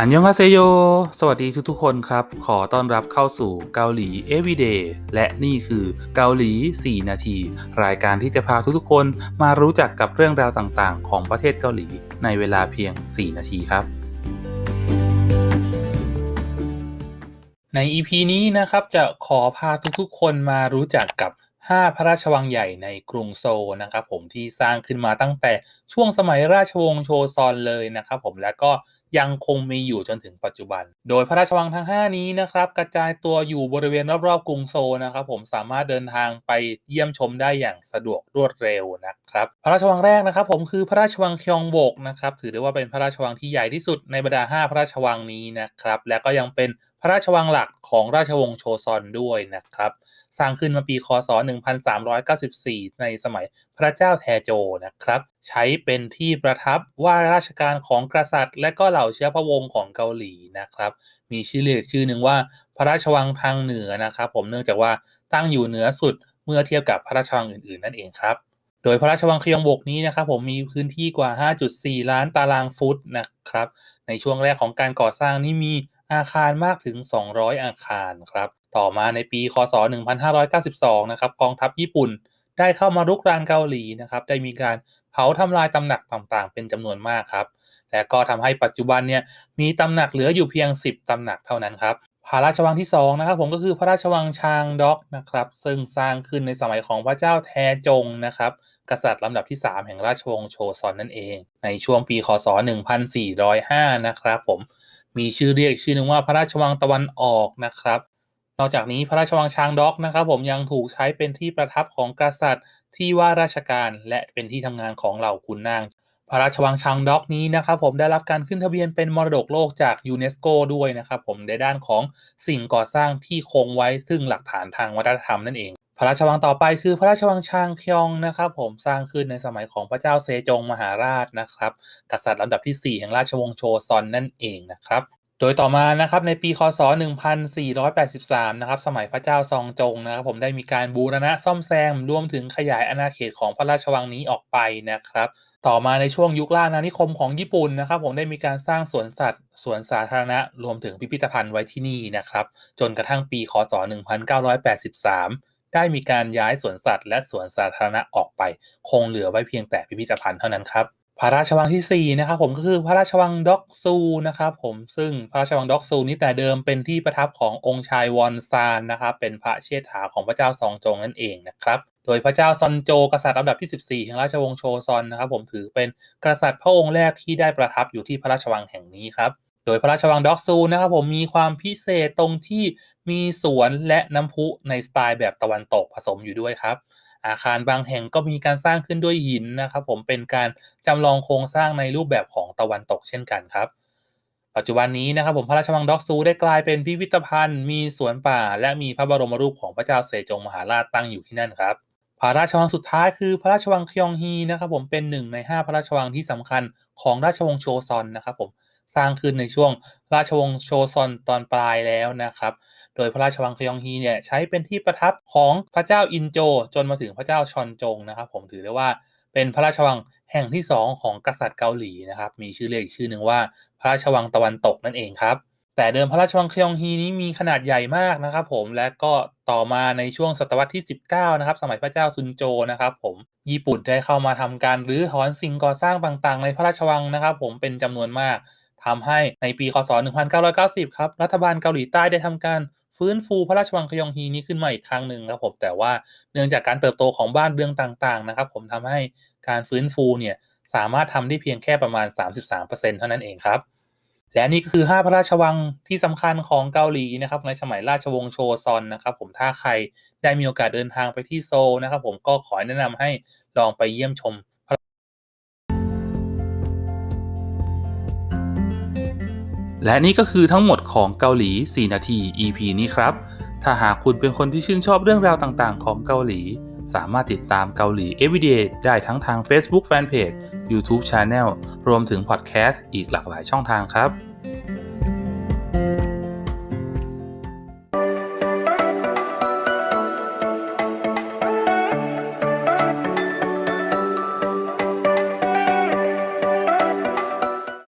อันยองฮาเซโย สวัสดีทุกๆคนครับ ขอต้อนรับเข้าสู่เกาหลี Everyday และนี่คือเกาหลี 4 นาที รายการที่จะพาทุกๆคนมารู้จักกับเรื่องราวต่างๆ ของประเทศเกาหลีในเวลาเพียง 4 นาทีครับ ใน EP นี้นะครับจะขอพาทุกๆ คนมารู้จักกับ 5 พระราชวังใหญ่ในกรุงโซลนะครับผมที่สร้างขึ้นมาตั้งแต่ช่วงสมัยราชวงศ์โชซอนเลยนะครับผมและก็ยังคงมีอยู่จนถึงปัจจุบัน โดยพระราชวังทั้ง 5 นี้นะครับกระจายตัวอยู่บริเวณรอบๆกรุงโซลนะครับผมสามารถเดินทางไปเยี่ยมชมได้อย่างสะดวกรวดเร็วนะครับ พระราชวังแรกนะครับ ผมคือพระราชวังคยองโบกนะครับถือได้ว่าเป็นพระราชวังที่ใหญ่ที่สุดในบรรดา 5 พระราชวังนี้นะครับและก็ยังเป็น พระราชวังหลักของราชวงศ์โชซอนด้วยนะครับ สร้างขึ้นมาปีคศ 1394 ในสมัยพระเจ้าแทโจนะครับ ใช้เป็นที่ประทับว่าราชการของกษัตริย์ และก็เหล่าเชื้อพระวงศ์ของเกาหลีนะครับ มีชื่อเรียกชื่อหนึ่งว่าพระราชวังทางเหนือนะครับ ผมเนื่องจากว่าตั้งอยู่เหนือสุดเมื่อเทียบกับพระราชวังอื่นๆ นั่นเองครับโดยพระราชวังคยองบกนี้นะครับผมมีพื้นที่กว่า 5.4 ล้านตารางฟุตนะครับ ในช่วงแรกของการก่อสร้างนี่มี อาคารมากถึง 200 อาคารครับ ต่อมาในปี คศ 1592 นะครับ กองทัพญี่ปุ่นได้เข้ามารุกรานเกาหลีนะครับ ได้มีการเผาทำลายตำหนักต่างๆ เป็นจำนวนมากครับ และก็ทำให้ปัจจุบันเนี่ยมีตำหนักเหลืออยู่เพียง 10 ตำหนักเท่านั้นครับพระราชวังที่2นะครับผมก็คือพระราชวังชางด็อกนะครับ ซึ่งสร้างขึ้นในสมัยของพระเจ้าแทจงนะครับ กษัตริย์ลำดับที่ 3 แห่งราชวงศ์โชซอนนั่นเอง ในช่วงปีคศ 1405 นะครับผม มีชื่อเรียกชื่อหนึ่งว่าพระราชวังตะวันออกนะครับ นอกจากนี้พระราชวังช้างด็อกนะครับ ผมยังถูกใช้เป็นที่ประทับของกษัตริย์ที่ว่าราชการและเป็นที่ทำงานของเหล่าขุนนาง พระราชวังช้างด็อกนี้นะครับผมได้รับการขึ้นทะเบียนเป็นมรดกโลกจากยูเนสโกด้วยนะครับผมในด้านของสิ่งก่อสร้างที่คงไว้ซึ่งหลักฐานทางวัฒนธรรมนั่นเอง พระราชวังต่อไปคือพระราชวังชางเคียงนะครับผมสร้างขึ้นในสมัยของพระเจ้าเซจงมหาราชนะครับ กษัตริย์ลำดับที่ 4 แห่งราชวงศ์โชซอนนั่นเองนะครับโดยต่อมานะครับในปีคศ 1483 นะครับสมัยพระเจ้าซองจงนะครับผมได้มีการบูรณะซ่อมแซมรวมถึงขยายอาณาเขตของพระราชวังนี้ออกไปนะครับต่อมาในช่วงยุคล่าอาณานิคมของญี่ปุ่นนะครับผมได้มีการสร้างสวนสัตว์สวนสาธารณะรวมถึงพิพิธภัณฑ์ไว้ที่นี่นะครับจนกระทั่งปีคศ 1983 ได้มีการย้ายสวนสัตว์ และสวนสาธารณะออกไป คงเหลือไว้เพียงแต่พิพิธภัณฑ์เท่านั้นครับพระราชวังที่ 4 นะครับผมก็คือพระราชวังด็อกซูนะครับผมซึ่งพระราชวังด็อกซูนี้แต่เดิมเป็นที่ประทับขององค์ชายวอนซานนะครับเป็นพระเชษฐาของพระเจ้าซองจงนั่นเองนะครับโดยพระเจ้าซอนโจกษัตริย์ลำดับที่ 14 แห่งราชวงศ์โชซอนนะครับผมถือเป็นกษัตริย์พระองค์แรกที่ได้ประทับอยู่ที่พระราชวังแห่งนี้ครับ ดยพระราชวังด็อกซูนะครับผมมีความพิเศษตรงที่มีสวนและน้ำพุในสไตล์แบบตะวันตกผสมอยู่ด้วยครับ อาคารบางแห่งก็มีการสร้างขึ้นด้วยหินนะครับผมเป็นการจำลองโครงสร้างในรูปแบบของตะวันตกเช่นกันครับ ปัจจุบันนี้นะครับผมพระราชวังด็อกซูได้กลายเป็นพิพิธภัณฑ์ มีสวนป่า และมีพระบรมรูปของพระเจ้าเซจงมหาราชตั้งอยู่ที่นั่นครับพระราชวังสุดท้ายคือพระราชวังคยองฮีนะครับผมเป็นหนึ่งใน 5 พระราชวังที่สำคัญของราชวงศ์โชซอนนะครับผม สร้างขึ้นในช่วงราชวงศ์โชซอนตอนปลายแล้วนะครับ โดยพระราชวังคยองฮีเนี่ยใช้เป็นที่ประทับของพระเจ้าอินโจ จนมาถึงพระเจ้าชอนจงนะครับ ผมถือได้ว่าเป็นพระราชวังแห่งที่ 2 ของกษัตริย์เกาหลีนะครับ มีชื่อเรียกอีกชื่อหนึ่งว่าพระราชวังตะวันตกนั่นเองครับ แต่เดิมพระราชวังคยองฮีนี้มีขนาดใหญ่มากนะครับ ผมและก็ต่อมาในช่วงศตวรรษที่ 19 นะครับ สมัยพระเจ้าซุนโจนะครับ ผมญี่ปุ่นได้เข้ามาทำการรื้อถอนสิ่งก่อสร้างต่างๆ ในพระราชวังนะครับ ผมเป็นจำนวนมาก ทำให้ในปีคศ 1990 ครับ รัฐบาลเกาหลีใต้ได้ทำการฟื้นฟูพระราชวังคยองฮีนี้ขึ้นมาอีกครั้งหนึ่งครับผมแต่ว่าเนื่องจากการเติบโตของบ้านเรืองต่างๆนะครับ ผมทำให้การฟื้นฟูเนี่ยสามารถทำได้เพียงแค่ประมาณ 33%เท่านั้นเองครับ และนี่ก็คือ 5 พระราชวังที่สำคัญของเกาหลีนะครับ ในสมัยราชวงศ์โชซอนนะครับ ผมถ้าใครได้มีโอกาสเดินทางไปที่โซลนะครับ ผมก็ขอแนะนำให้ลองไปเยี่ยมชม และนี่ก็คือทั้งหมดของเกาหลี 4 นาที EP นี้ครับ ถ้าหากคุณเป็นคนที่ชื่นชอบเรื่องราวต่างๆ ของเกาหลี สามารถติดตามเกาหลี Everyday ได้ทั้งทาง Facebook Fanpage YouTube Channel รวมถึงพอดแคสต์อีกหลากหลายช่องทางครับ